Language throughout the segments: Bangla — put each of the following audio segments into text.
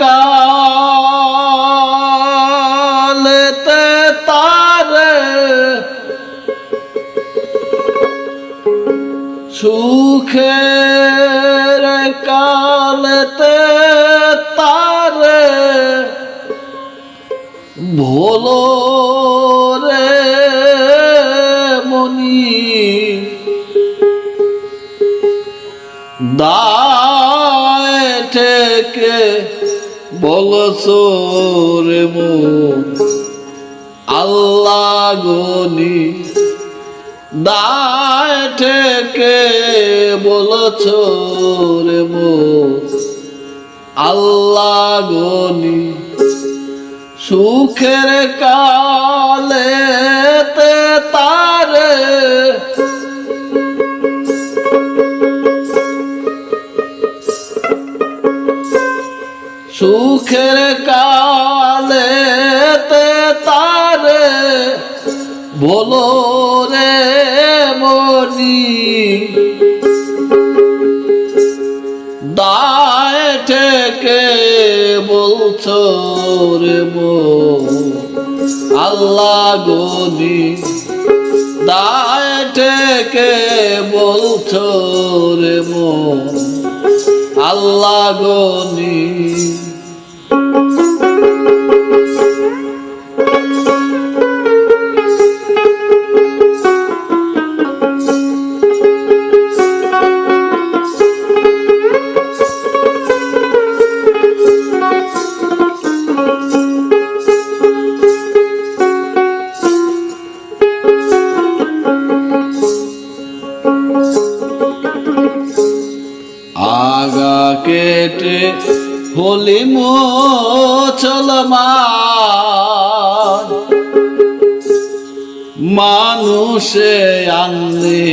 কালেতে তার সুখের কালেতে তার ভোলো রে বলছো রে মো আল্লাহ গনি দায় বলছো রে মো আল্লাহ গনি সুখের কালে তারে সুখের কালে তারে বলো রে মনি। দায় বলছো রে আল্লাহ গনি। দায় বলছো রে মো। আল্লাহ গনি। কেটে হলি মুসলমান মানুষে আনলি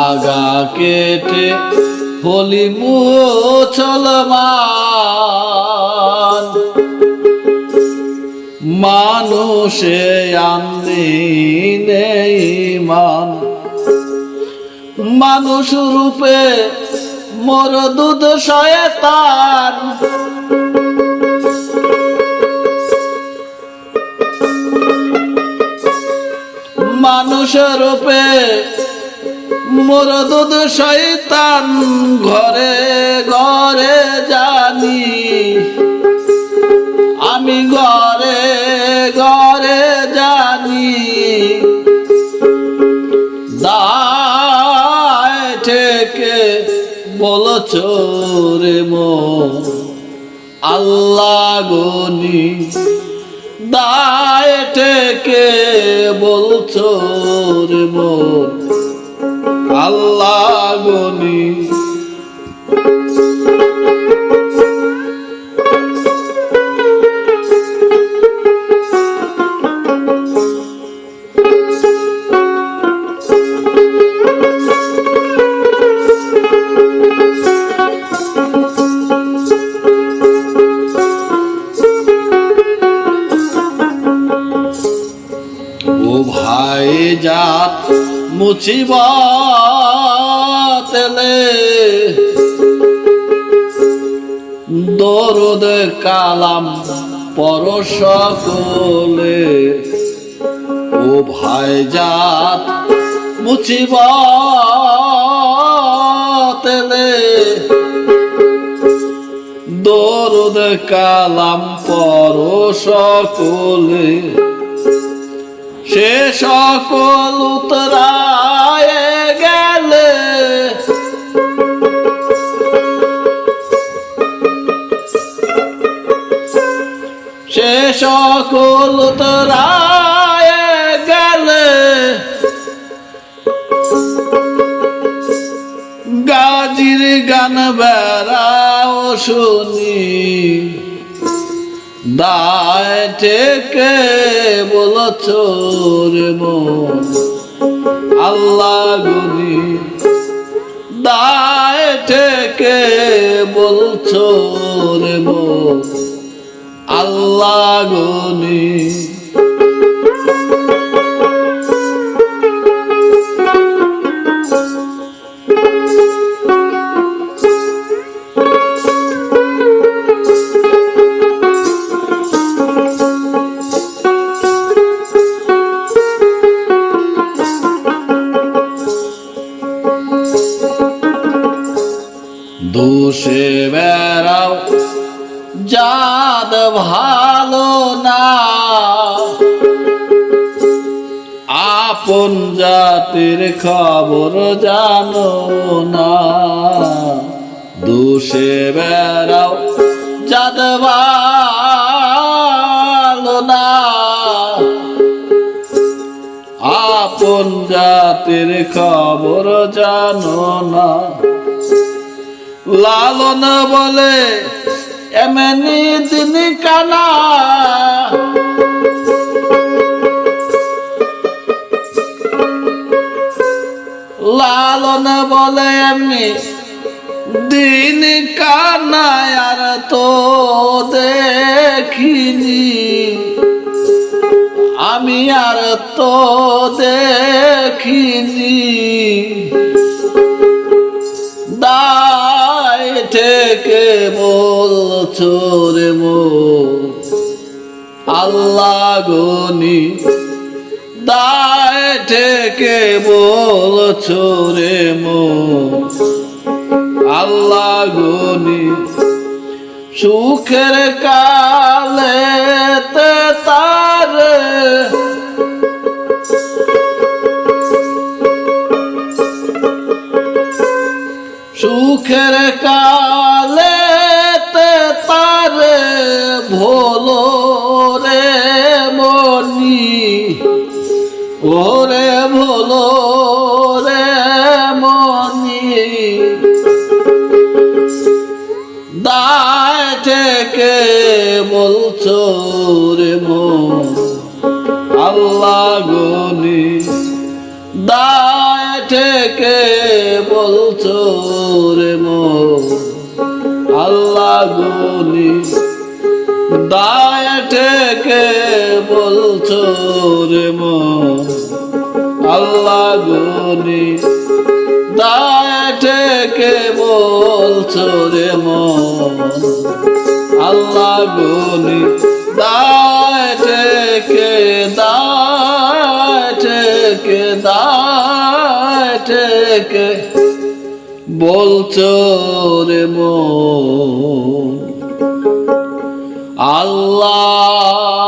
আগা কেটে হলি মুসলমান মানুষে আনলি নেই মান। মানুষ রূপে মোর দুধ শয়তান। মানুষ রূপে মোর দুধ শয়তান ঘরে ঘরে জানি। আমি ঘরে ঘরে জানি। থেকে বলছ রে আল্লাহ গনি। দায় থেকে আল্লাহ গনি। ভাই জাত মুছিবাতেলে দরদ কালাম পরশ কোলে। ও ভাই জাত মুছিবাতেলে দরদ কালাম পরশ কোলে। সে সকল উতরায় গেলে। সে সকল উতরায় গেলে। গাজির গান বেড়াও শুনি। দায় থেকে বলছ রে মন। আল্লাহ গুনি দায় থেকে বলছ রে মন। আল্লাহ আপন জাতির খবর জানো না। দোষে বেড়াও ভালো না। আপন জাতির খবর জানো না। লালন বলে, এমনি দিন কানা। লালন বলে এমনি দিন কানায় আর তো দেখিনি। আমি আর তো দেখিনি। দায় থেকে বলছো রে মো। আল্লাহ গনি দায় থেকে বলছো রে মো আল্লাহ গনি সুখের কালে তে ভোলো রে মনি। দায় থেকে বলছো রে মন। আল্লাহ গনি। দায় থেকে বলছো রে মন। আল্লাহ গনি। দায় থেকে বলছো রে মন। আল্লাহ গনি দায় থেকে বলছো রে মন। আল্লাহ গনি দায় থেকে দায় থেকে দায় থেকে বলছো রে মন। আল্লাহ